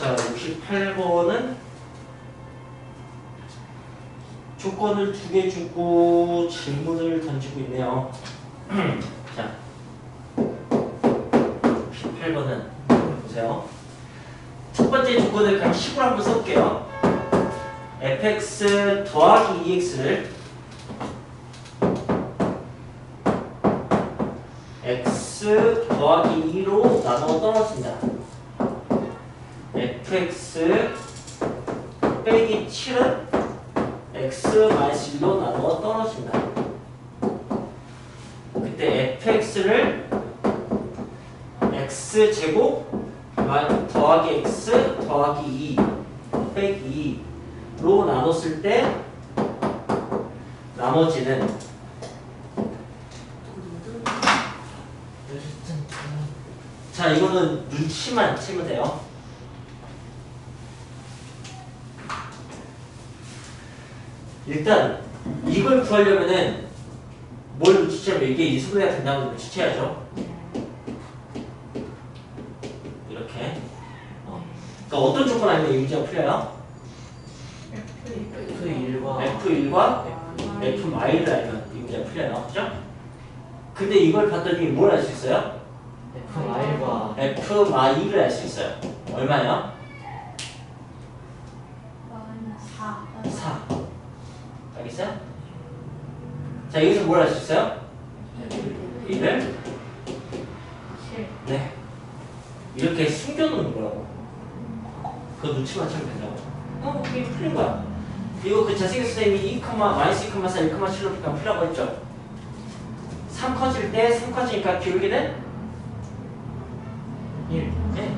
자, 68번은 조건을 두 개 주고 질문을 던지고 있네요. 자, 68번은 보세요. 첫 번째 조건을 그냥 식으로 한번 써볼게요. fx 더하기 E 2x를 x 더하기 2로 나눠 떨어진다. Fx 빼기 7은 x 마이너스 1로 나눠 떨어진다. 그때 fx를 x 제곱 마- 더하기 x 더하기 2 빼기 2로 나눴을 때 나머지는 자 이거는 눈치만 채면 돼요. 일단 이걸 구하려면은 뭘 눈치채면 이게 이수분해가 된다는 걸 눈치채야죠. 이렇게. 어. 그러니까 어떤 조건 아니면 이 문제가 풀려요? F1과 F1과 F 마일을 알면 이 문제가 풀려요. 그죠? 근데 이걸 봤더니 뭘 알 수 있어요? F1과 F 마일을 알 수 있어요. 얼마요? 4. 4. 알겠어요? 자, 여기서 뭘알수 있어요? 1을 7. 네. 이렇게 숨겨놓는 거라고. 그거 눈치만 채면 된다고. 어, 이게 풀린 거야. 이거 그 자세히 선생님이 2, 마이너스 2, 4, 1, 7로 풀면 풀라고 했죠? 3 커질 때 3 커지니까 기울기는 1 네.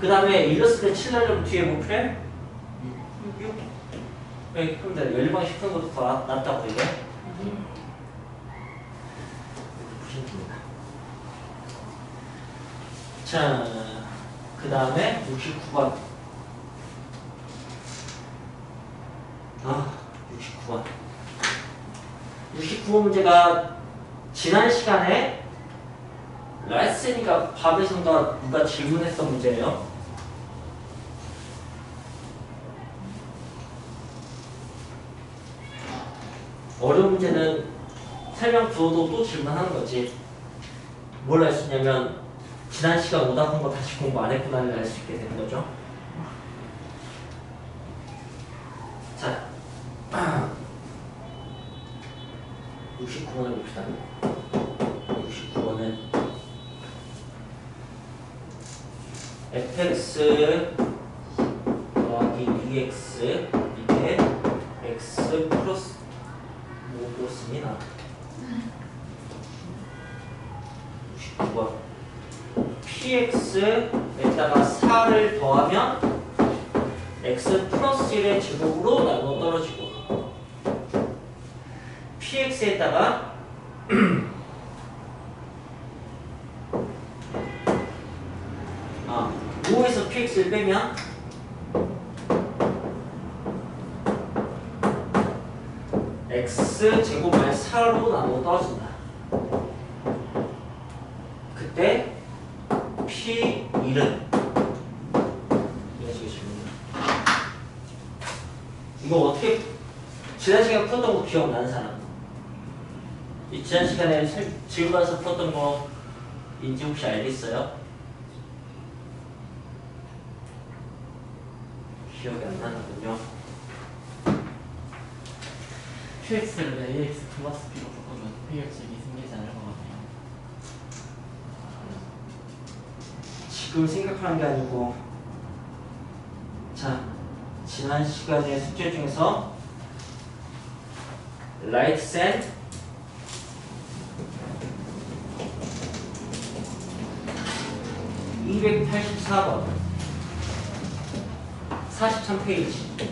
그 다음에 일렀을 때 7 날려면 뒤에 뭐 풀해? 6. 네, 그럼 돼. 열방식 푸는 것도 더 낫- 낫다고 이게. 푸시면 됩니다. 자, 그 다음에 69번. 아, 69번. 69번 문제가 지난 시간에 라이센이가 밥에선가 누가 질문했던 문제예요. 어려운 문제는 설명 부어도 또 질문하는 거지. 뭘할수 있냐면 지난 시간 오답 한 거 다시 공부 안 했구나를 알 수 있게 되는 거죠. 자, 69번을 봅시다. 69번은 fx 더하기 bx 이게 x 플러스 뭐 그렇습니다. 69번 px에다가 4를 더하면 x 플러스 1의 제곱으로 나눠 떨어지고 px에다가 아, 5에서 px를 빼면 x 제곱 마이너스 4로 나눠 떨어진다. 그때 p 1은 이런 식의 질문이야. 이거 어떻게 지난 시간에 풀었던 거 기억나는 사람? 이 지난 시간에 설- 질문에서 풀었던 거 인지 혹시 알겠어요? 기억이 안 나는군요. QX를 AX 플러스 B로 바꿔주면 PX이 생기지 않을 것 같아요. 지금 생각하는 게 아니고 자 지난 시간의 숙제 중에서 라이트 샌 (284번) 43페이지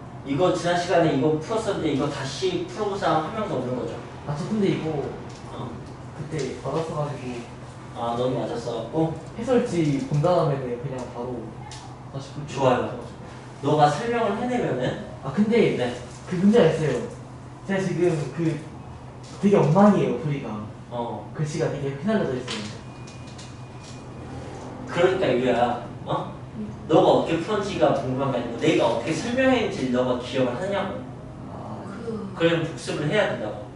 이거 지난 시간에 이거 풀었었는데 이거 다시 사람 한 명도 없는 거죠. 아 저 근데 이거 어. 그때 받았어가지고 아, 너는 맞았어갖고 해설지 본 다음에는 그냥 바로 다시 풀 좋아요. 너가 설명을 해내면은 아 근데 네. 그 문제가 있어요. 제가 지금 그 되게 엉망이에요 풀이가. 어 글씨가 되게 휘날려져 있어요. 그러니까 유야 어 너가 어떻게 풀었지가 궁금한 게 아니고 내가 어떻게 설명했는지 너가 기억을 하냐고. 아, 그 그러면 복습을 해야 된다고.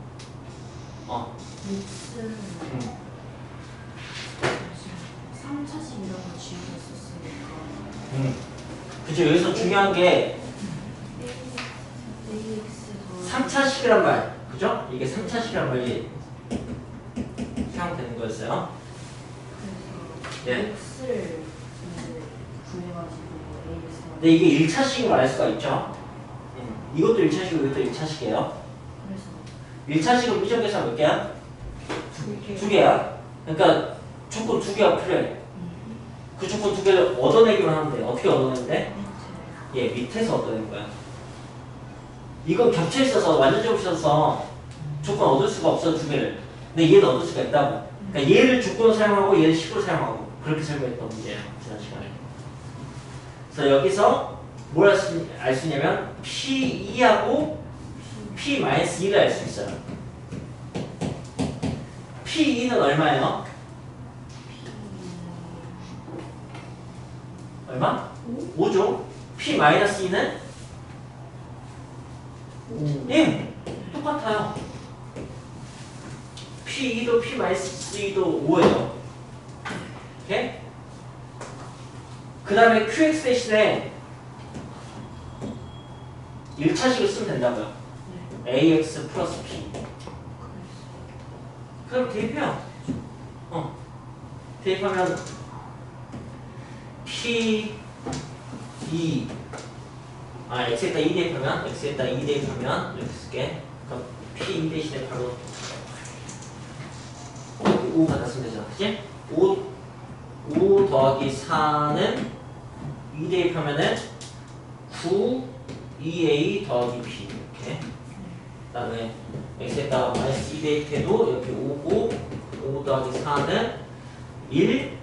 어. 믹스는 음. 3차식 이런 거 지우셨었으니까. 음. 그죠 여기서 중요한 게 AX 3차식이란 말 그죠? 이게 3차식이란 말이 사용되는 거였어요. 그래서 예. X를 이제 구해가지고 AX 근데 이게 1차식인 걸 알 수가 있죠 음. 이것도 1차식이고 이것도 1차식이에요 그래서 1차식은 미적계산 몇 개야? 두개 두 개 야 그러니까 조건 두 개가 필요해 그 조건 두 개를 얻어내기만 하면 돼 어떻게 얻어내는데? 예, 밑에서 얻어낸 거야. 이건 겹쳐 있어서 완전적으로 있어서 조건 얻을 수가 없어 두 개를. 근데 얘는 얻을 수가 있다고. 그러니까 얘를 조건으로 사용하고 얘를 식으로 사용하고 그렇게 설명했던 문제예요 지난 시간에. 그래서 여기서 뭘 알 수 있냐면 P2하고 P-2를 알 수 있어요. P2는 얼마예요? 얼마? 5 죠. P-2는 오. 예, 똑같아요. P2도 P-2도 5예요. 오케이? 그 다음에 QX 대신에 1차식을 쓰면 된다고요. AX 플러스 P. 그럼 대입해요. 어. 대입하면 P 2 아, x에다 2 대입하면 x에다 2 대입하면 이렇게 쓸게. 그럼 p 2 대신에 바로 5 갖다 쓰면 되잖아. 그치? 5, 5 더하기 4는 2 대입하면은 9 2a 더하기 p 이렇게. 그 다음에 x에다 마이너스 2 대입해도 이렇게 5고 5 더하기 4는 1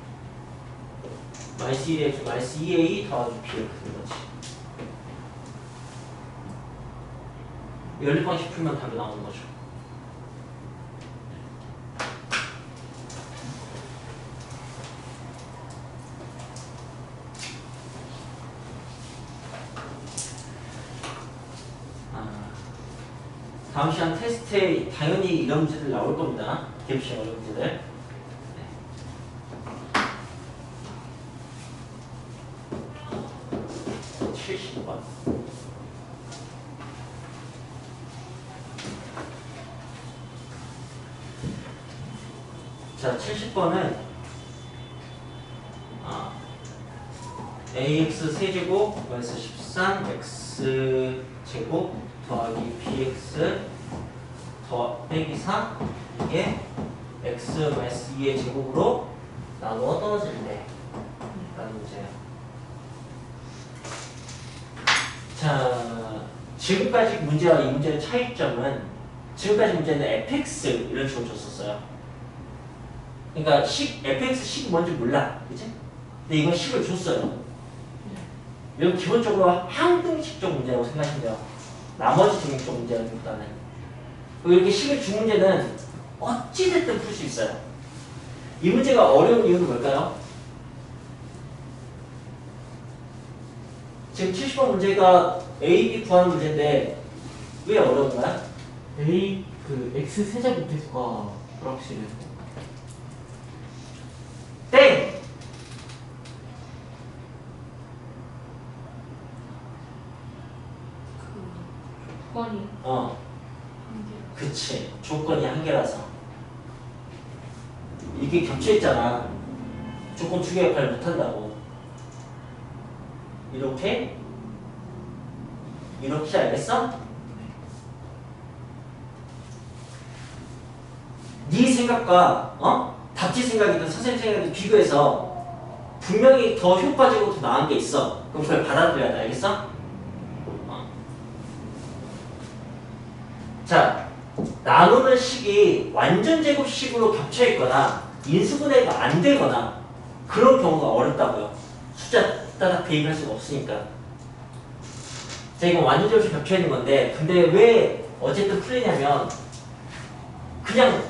마이너스 2 대입 마이너스 2a 더하기 p 이렇게 되는 거지. 연립 방식 풀면 답이 나오는 거죠. 아, 다음 시간 테스트에 당연히 이런 문제들 나올 겁니다. 대입시 어려운 문제들. 70번. 자, 70번은 아, ax 세제곱 마이너스 13 x 제곱 더하기 bx 더 빼기 4 이게 x 마이너스 2의 제곱으로 나누어 떨어질 때 라는 문제예요. 자, 지금까지 문제와 이 문제의 차이점은 지금까지 문제는 fx 이런 식으로 줬었어요. 그러니까 식 fx 식 뭔지 몰라, 그치? 근데 이건 식을 줬어요. 이건 기본적으로 항등식적 문제라고 생각하시면 돼요. 나머지 등식적 문제라기보다는. 그리고 이렇게 식을 준 문제는 어찌됐든 풀 수 있어요. 이 문제가 어려운 이유는 뭘까요? 지금 70번 문제가 A, B 구하는 문제인데 왜 어려운 거야? A 그 x 세제곱 대수가 불확실해서 땡! 그 조건이 어. 조건이 한 개라서. 이게 겹쳐있잖아. 조건 두개 역할을 못한다고. 이렇게? 이렇게 알겠어? 네 생각과 어? 답지 생각이든 선생님 생각이든 비교해서 분명히 더 효과적이고 더 나은 게 있어. 그럼 그걸 받아들여야 돼. 알겠어? 어. 자, 나누는 식이 완전 제곱식으로 겹쳐 있거나 인수분해가 안 되거나 그런 경우가 어렵다고요. 숫자 따닥 대입할 수가 없으니까. 자, 이거 완전 제곱식 겹쳐 있는 건데, 근데 왜 어쨌든 풀리냐면 그냥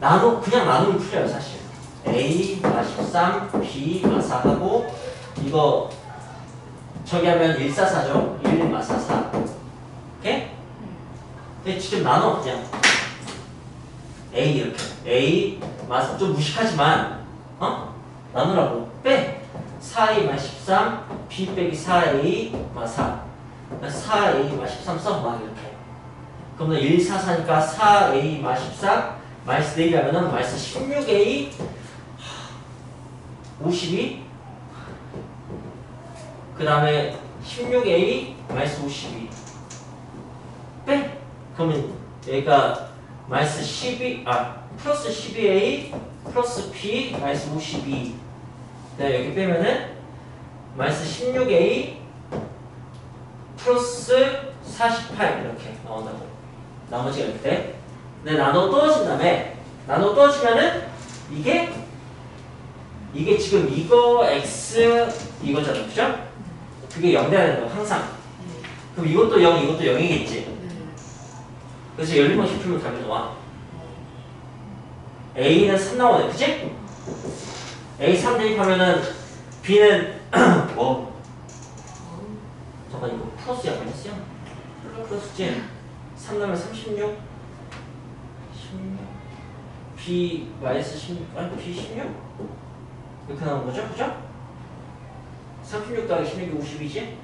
나누 그냥 나누면 풀려요 사실. A 마13 B 마4하고 이거 저기 하면 144죠. 1 마44. 오케이? 근데 지금 나눠 그냥 A 이렇게 A 마4 좀 무식하지만 어? 나누라고 빼 4A 마13 B 빼기 4A 마4 4A 마13 써막 이렇게 그럼 1, 4, 4니까 4A 마14 마이너스 4개 하면은 마이너스 16A 52. 그 다음에 16A 마이너스 52. 빼. 그러면 얘가 마이너스 12, 아, 플러스 12A 플러스 P 마이너스 52. 네, 여기 빼면은 마이너스 16A 플러스 48 이렇게 나온다고. 나머지가 이렇게. 근데 나눠 떨어진 다음에 나눠 떨어지면은 이게 이게 지금 이거 x 이거잖아 그죠? 그게 0 돼야 된다고 항상 그럼 이것도 0 이것도 0이겠지 그래서 열리면 풀면 답이 나와. A는 3 나오네 그지? a 3 대입하면은 b는 뭐? 잠깐 이거 플러스야 마이너스야? 플러스지 3 나면 36 16 b 마이너스 16 아니 b 16 이렇게 나온 거죠? 그죠? 36 더하기 16이 50이지?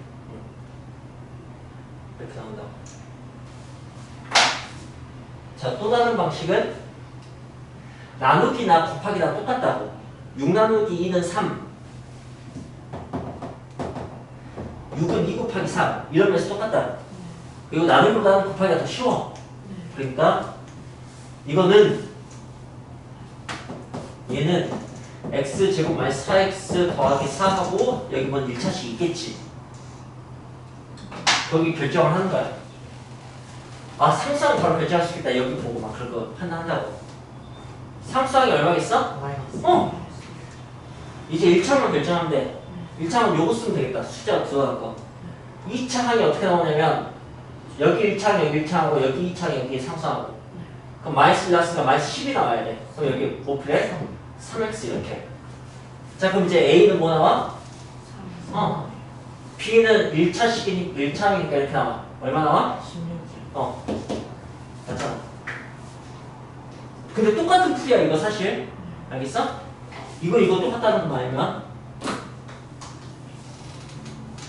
이렇게 나온다 자 또 다른 방식은 나누기나 곱하기랑 똑같다고. 6 나누기 2는 3 6은 2 곱하기 3 이러면서 똑같다 그리고 나누기보다는 곱하기가 더 쉬워. 그러니까 이거는 얘는 x 제곱 마이너스 4x 더하기 4하고 여기 뭔 1차식 있겠지. 거기 결정을 하는 거야 아 상수항 바로 있다 여기 보고 막 그런 거 판단한다고 상수항이 얼마겠어? 마이너스. 어! 이제 1차만 결정하면 돼 1차만 요거 쓰면 되겠다 숫자 들어갈 거 2차 항이 어떻게 나오냐면 여기 1차 항 여기 1차항하고 여기 2차 항 여기 상수항하고 그럼 마이너스 나왔으니까 마이너스 10이 나와야 돼 그럼 여기 뭐 플랫? 3x 이렇게 자 그럼 이제 A는 뭐 나와? 어 B는 1차식이니까 1차항이니까 이렇게 나와 얼마 나와? 16이요. 어. 맞잖아. 근데 똑같은 풀이야 이거 사실. 알겠어? 이거 이거 똑같다는 거 알면?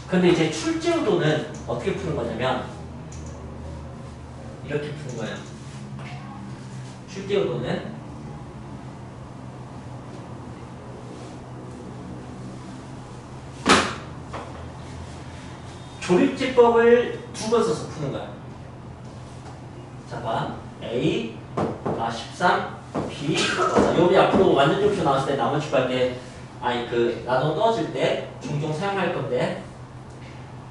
근데 이제 출제도는 어떻게 푸는 거냐면 이렇게 푸는 거야 출제도는 조립제법을 두 번 써서 푸는 거야 자 봐. A 아 13 B 자, 여기 앞으로 완전 점수 나왔을 때 나머지 빨때 아니 그 나눠 넣어줄 때 종종 사용할 건데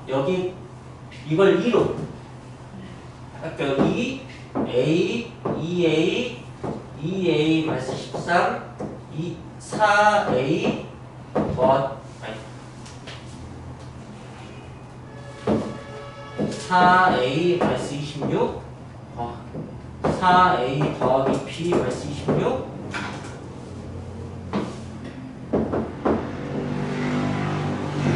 여기 이걸 2로 할게요 2 A 2A 2A 마이너스 13 2 4A 더 아니 4A 마이너스 26 어, 4A 더하기 P 마이너스 26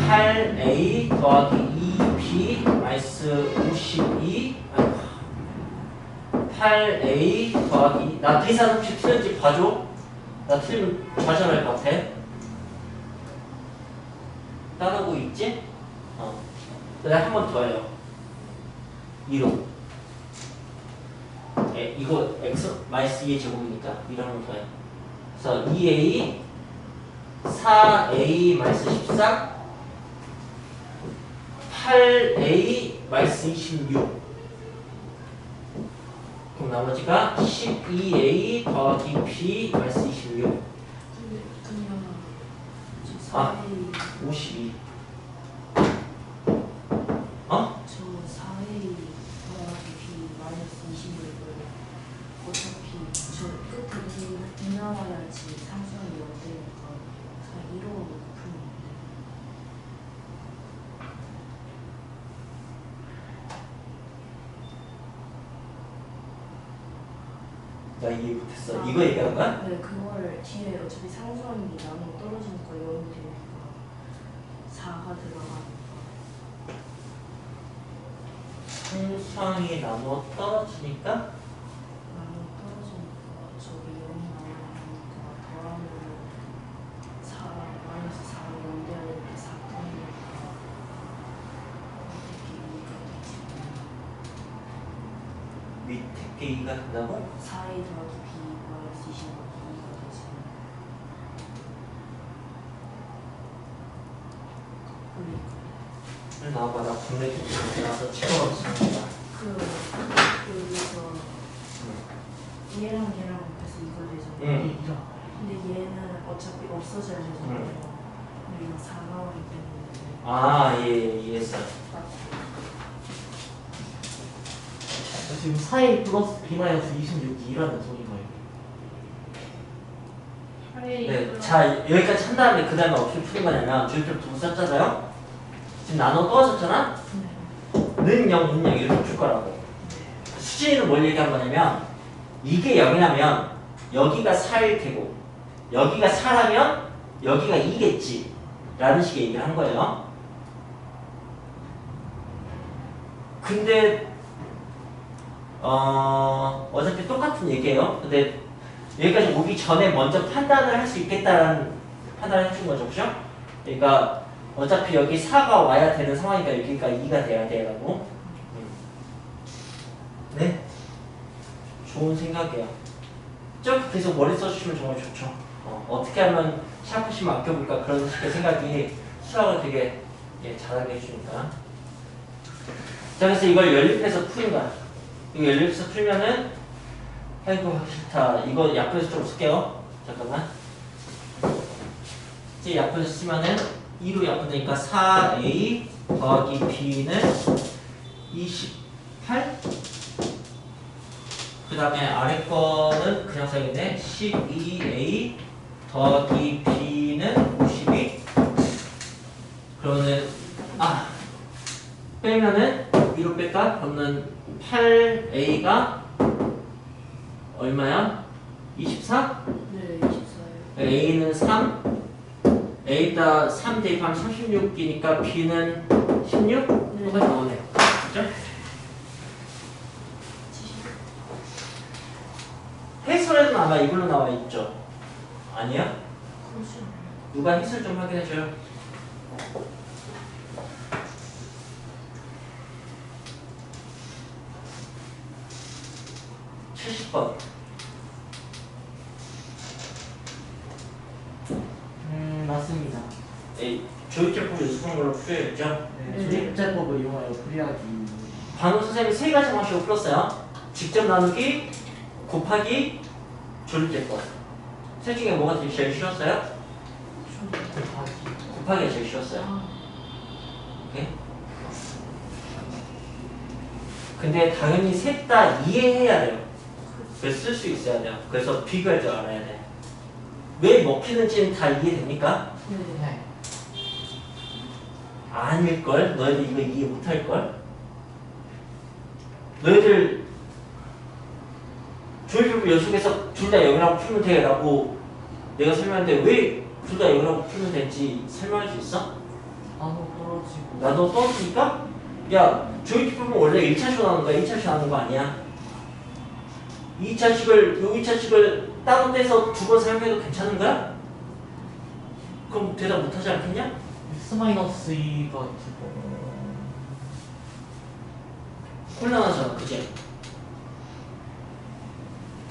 8A 더하기 2B 마이너스 52 아이고. 8A 더하기 나 계산 혹시 틀렸지 봐줘. 나 틀리면 좌절할 것 같아. 따르고 있지? 어. 내가 한 번 더 해요. 2로 에, 이거 x 마이너스 2의 제곱이니까 2로 한번 더 해. 그래서 2a 4a 마이너스 14 8a 마이너스 26 그럼 나머지가 12a 더하기 b 마이너스 26 근데 그냥 저 아. 4A 52 어? 저 4A 더하기 B 마이너스 26을 어차피 저 끝에 이 나와야지 상수함이 어때니까 그냥 이러고 놓고 풀면 돼. 나 이해 못했어 이거 얘기하는 거야? 네, 그거를 뒤에 어차피 상수함이 나눠 떨어지니까 0이 되니까 4가 들어가니 까 상상이 나눠 떨어지니까 나눠 떨어지니까 저기 0이 나오니까 더하면 4 마이너스 4가 0 돼야 되는데 4분이니까 어떻게 2가 되지? 밑에 게 2가 된다고? 4a 더하기 b 마이너스 25가 2가 되지 그러니까 그래 나와봐 나 국내 기술 나서 채워봤습니다 그 여기서 얘랑 얘랑 그래서 이거 되잖아. 응. 이라. 근데 얘는 어차피 없어져야 되잖아요. 응. 근데 이거 4 나오기 때문에 아 예 이해했어 딱 지금 4A 플러스 B 마이너스 26이 2라는 소리가요. 네, 자 여기까지 한 다음에 그 다음에 어떻게 푸는 거냐면 주입들 두고 썼잖아요 지금 나눠 떨어졌잖아? 네. 는 0, 는 0 이렇게 줄 거라고 수진이는 뭘 얘기한 거냐면 이게 0이라면 여기가 4일 테고 여기가 4라면 여기가 2겠지 라는 식의 얘기를 한 거예요 근데 어 어차피 똑같은 얘기예요 근데 여기까지 오기 전에 먼저 판단을 할 수 있겠다라는 판단을 해준 거죠 그죠? 그러니까 어차피 여기 4가 와야 되는 상황이니까 여기가 2가 돼야 돼라고 네? 좋은 생각이에요. 쭉 계속 머리 써주시면 정말 좋죠. 어, 어떻게 하면 샤프심 아껴볼까 그런 식의 생각이 수학을 되게 예, 잘하게 해주니까. 자, 그래서 이걸 연립해서 거야. 이거 연립해서 풀면은 아이고 싫다. 이거 약분해서 좀 쓸게요. 잠깐만. 이제 약분해서 쓰면은 2로 약분되니까 4a 더하기 b는 28 그 다음에 아래 거는 그냥 써야겠네 12a 더하기 b는 52 그러면은 아 빼면은 2로 뺄까? 그러면 8a가 얼마야? 24? 네, 24예요. a는 3 a에다 3 대입하면 36이니까 b는 16? 똑같이 나오네 그죠? 해설에는 아마 이걸로 나와 있죠 아니야? 누가 해설 좀 확인해줘요 칠십 번 음, 맞습니다. 에 조율제품 걸로 풀어야겠죠? 네, 조립제법을 이용하여 풀이하기. 방금 선생님이 세 가지 방식으로 풀었어요. 직접 나누기, 곱하기, 조립제법. 셋 중에 뭐가 제일 쉬웠어요? 좀 곱하기. 곱하기가 제일 쉬웠어요. 아, 오케이? 근데 당연히 셋 다 이해해야 돼요. 그래서 쓸수 있어야 돼요. 그래서 비교할 줄 알아야 돼. 왜 먹히는지는 다 이해됩니까? 네. 네. 아닐걸? 너희들 이거 이해 못할걸? 너희들 조율부 연속해서 둘다 0이라고 풀면 돼 라고 내가 설명했는데 왜 둘다 0이라고 풀면 될지 설명할 수 있어? 나눠 떨어지고. 나도 떠오르니까 야 조율부는 원래 1차식으로 나오는 거야 1차식 나오는 거 아니야 2차식을 요 2차식을 따로 떼서 두 번 사용해도 괜찮은 거야? 그럼 대답 못하지 않겠냐? X 마이너스 2가 지금. 혼란하잖아, 그지?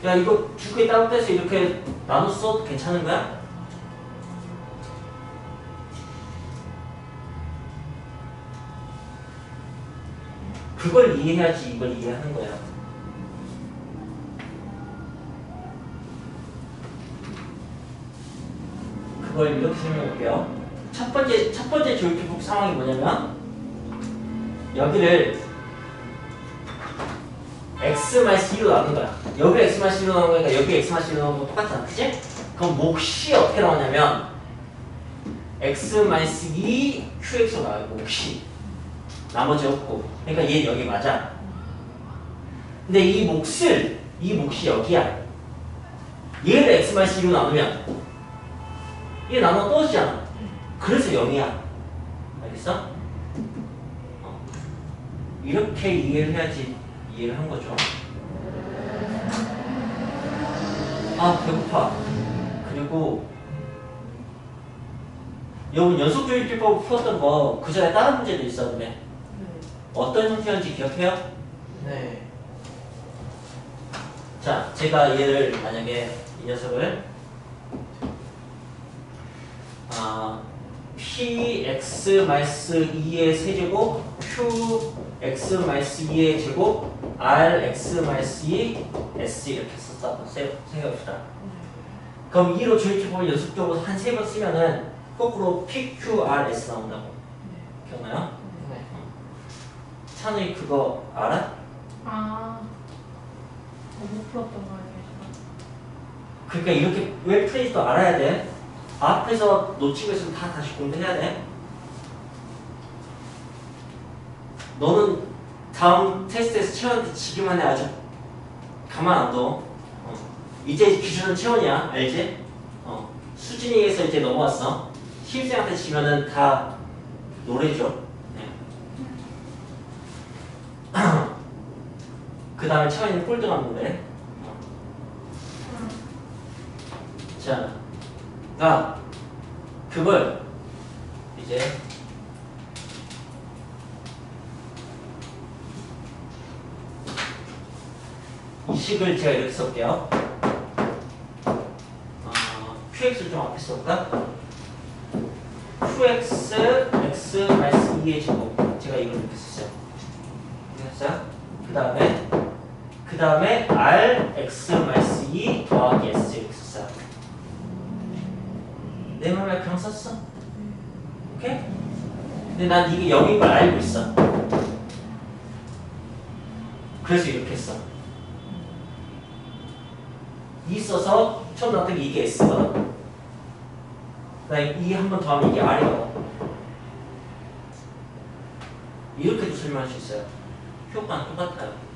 야, 이거 두 개 따로 떼서 이렇게 나눠 써도 괜찮은 거야? 그걸 이해해야지 이걸 이해하는 거야. 그걸 이렇게 설명해 볼게요. 첫 번째 첫 번째 조율기복 상황이 뭐냐면 여기를 x 마이너스 2로 나눈 거야. 여기 x 마이너스 2로 나눈 거니까 여기 x 마이너스 2로 나눈 거 똑같잖아, 그치? 그럼 몫이 어떻게 나오냐면 x 마이너스 2 qx로 나와요, 몫이. 나머지 없고. 그러니까 얘 여기 맞아. 근데 이 몫을 이 몫이 여기야. 얘를 x 마이너스 2로 나누면 얘 나눠 떨어지잖아. 그래서 0이야. 알겠어? 어. 이렇게 이해를 해야지 이해를 한 거죠. 아 배고파. 그리고 여러분 연속조율기법 풀었던 거 그 전에 다른 문제도 있었는데 네. 어떤 형태였는지 기억해요? 네. 자, 제가 얘를 만약에 이 녀석을 아, px 마이너스 2의 세제곱 qx 마이너스 2의 제곱 rx 마이너스 2 s 이렇게 썼다 생각합시다. 그럼 2로 조율기법을 연속적으로 한 세 번 쓰면은 거꾸로 pqrs 나온다고 기억나요? 네. 찬우이 그거 알아? 아, 어, 못 풀었던 거 아니에요? 그러니까 이렇게 왜 풀리지도 알아야 돼. 앞에서 놓치고 있으면 다 다시 공부해야 돼. 너는 다음 테스트에서 채원한테 지기만 해 아주 가만 안 둬. 어. 이제 기준은 채원이야, 알지? 어. 수진이에서 이제 넘어왔어. 신입생한테 지면은 다 노래죠. 네. 그 다음에 채원이는 꼴등한 노래. 어. 자, 나 그걸 이제 이 식을 제가 이렇게 써볼게요. 어, qx를 좀 앞에 써볼까? qx x 마이너스 2의 제곱 제가 이걸 이렇게 썼어요. 그 다음에 그 다음에 r x 마이너스 2 더하기 s. 내 맘에 그냥 썼어. 오케이? 근데 난 이게 0인 걸 알고 있어. 그래서 이렇게 했어. 있어서 처음 나왔던 게 이게 S거든. 그다음에 이한번 더 하면 이게 R이거든. 이렇게도 설명할 수 있어요. 효과는 똑같아요.